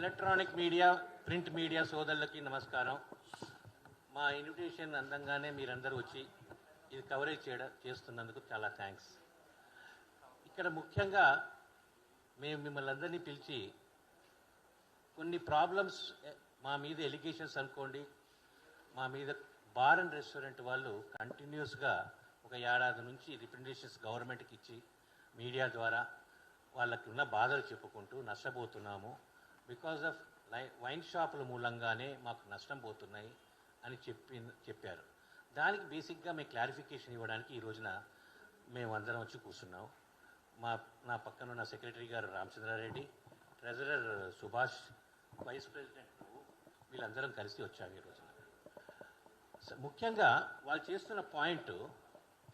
Electronic media print media సోదరులకి నమస్కారం. మా ఇన్విటేషన్ అందంగానే మీరందరూ వచ్చి ఇది కవరేజ్ చేయడం చేస్తున్నందుకు చాలా థ్యాంక్స్. ఇక్కడ ముఖ్యంగా మేము మిమ్మల్ని అందరినీ పిలిచి కొన్ని ప్రాబ్లమ్స్ మా మీద ఎలిగేషన్స్ అనుకోండి మా మీద బార్ అండ్ రెస్టారెంట్ వాళ్ళు కంటిన్యూస్గా ఒక ఏడాది నుంచి రిప్రజెంటేషన్స్ గవర్నమెంట్కి ఇచ్చి మీడియా ద్వారా వాళ్ళకి ఉన్న బాధలు చెప్పుకుంటూ నష్టపోతున్నాము. బికాజ్ ఆఫ్ వైన్ షాపుల మూలంగానే మాకు నష్టం పోతున్నాయి అని చెప్పి చెప్పారు. దానికి బేసిక్గా మేము క్లారిఫికేషన్ ఇవ్వడానికి ఈ రోజున మేము అందరం వచ్చి కూర్చున్నాం. మా నా పక్కన ఉన్న సెక్రటరీ గారు Ramachandra Reddy treasurer Subhash vice president వీళ్ళందరం కలిసి వచ్చాము ఈ రోజున. ముఖ్యంగా వాళ్ళు చేస్తున్న point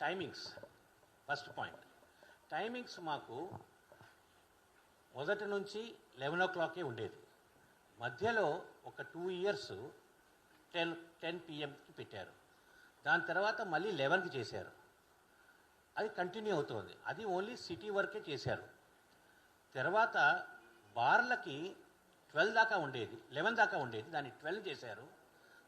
timings. First point. Timings మాకు మొదటి నుంచి లెవెన్ ఓ క్లాకే ఉండేది. మధ్యలో ఒక టూ ఇయర్స్ టెన్ టెన్ పిఎంకి పెట్టారు. దాని తర్వాత మళ్ళీ లెవెన్కి చేశారు. అది కంటిన్యూ అవుతుంది. అది ఓన్లీ సిటీ వరకే చేశారు. తర్వాత బార్లకి ట్వెల్వ్ దాకా ఉండేది. లెవెన్ దాకా ఉండేది. దాన్ని ట్వెల్వ్ చేశారు.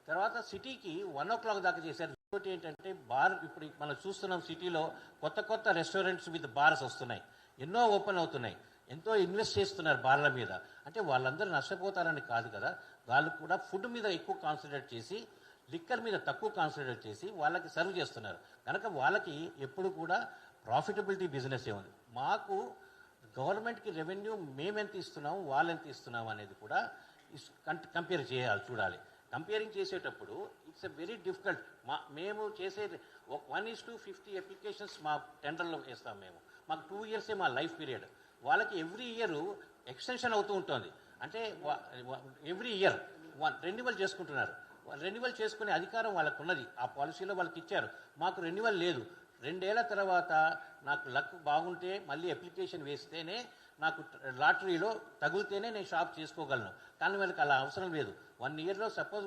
తర్వాత సిటీకి వన్ ఓ క్లాక్ దాకా చేశారు. ఇంకోటి ఏంటంటే బార్ ఇప్పుడు మనం చూస్తున్నాం సిటీలో కొత్త కొత్త రెస్టారెంట్స్ విత్ బార్స్ వస్తున్నాయి. ఎన్నో ఓపెన్ అవుతున్నాయి. ఎంతో ఇన్వెస్ట్ చేస్తున్నారు బార్ల మీద. అంటే వాళ్ళందరూ నష్టపోతారని కాదు కదా. వాళ్ళు కూడా ఫుడ్ మీద ఎక్కువ కాన్సన్ట్రేట్ చేసి లిక్కర్ మీద తక్కువ కాన్సన్ట్రేట్ చేసి వాళ్ళకి సర్వ్ చేస్తున్నారు. కనుక వాళ్ళకి ఎప్పుడు కూడా ప్రాఫిటబిలిటీ బిజినెస్ ఏ ఉంది. మాకు గవర్నమెంట్కి రెవెన్యూ మేమెంత ఇస్తున్నాము వాళ్ళు ఎంత ఇస్తున్నాము అనేది కూడా కంపేర్ చేయాలి చూడాలి. కంపేరింగ్ చేసేటప్పుడు ఇట్స్ ఎ వెరీ డిఫికల్ట్. మా మేము చేసే one is to fifty applications మా టెండర్లో వేస్తాం మేము. మాకు టూ ఇయర్సే మా లైఫ్ పీరియడ్. వాళ్ళకి ఎవ్రీ ఇయర్ ఎక్స్టెన్షన్ అవుతూ ఉంటుంది. అంటే ఎవ్రీ ఇయర్ వన్ రెన్యువల్ చేసుకుంటున్నారు. రెన్యువల్ చేసుకునే అధికారం వాళ్ళకు ఉన్నది ఆ పాలసీలో వాళ్ళకి ఇచ్చారు. మాకు రెన్యువల్ లేదు. రెండేళ్ళ తర్వాత నాకు లక్ బాగుంటే మళ్ళీ అప్లికేషన్ వేస్తేనే నాకు లాటరీలో తగిలితేనే నేను షాప్ చేసుకోగలను. కానీ వాళ్ళకి అలా అవసరం లేదు. వన్ ఇయర్లో సపోజ్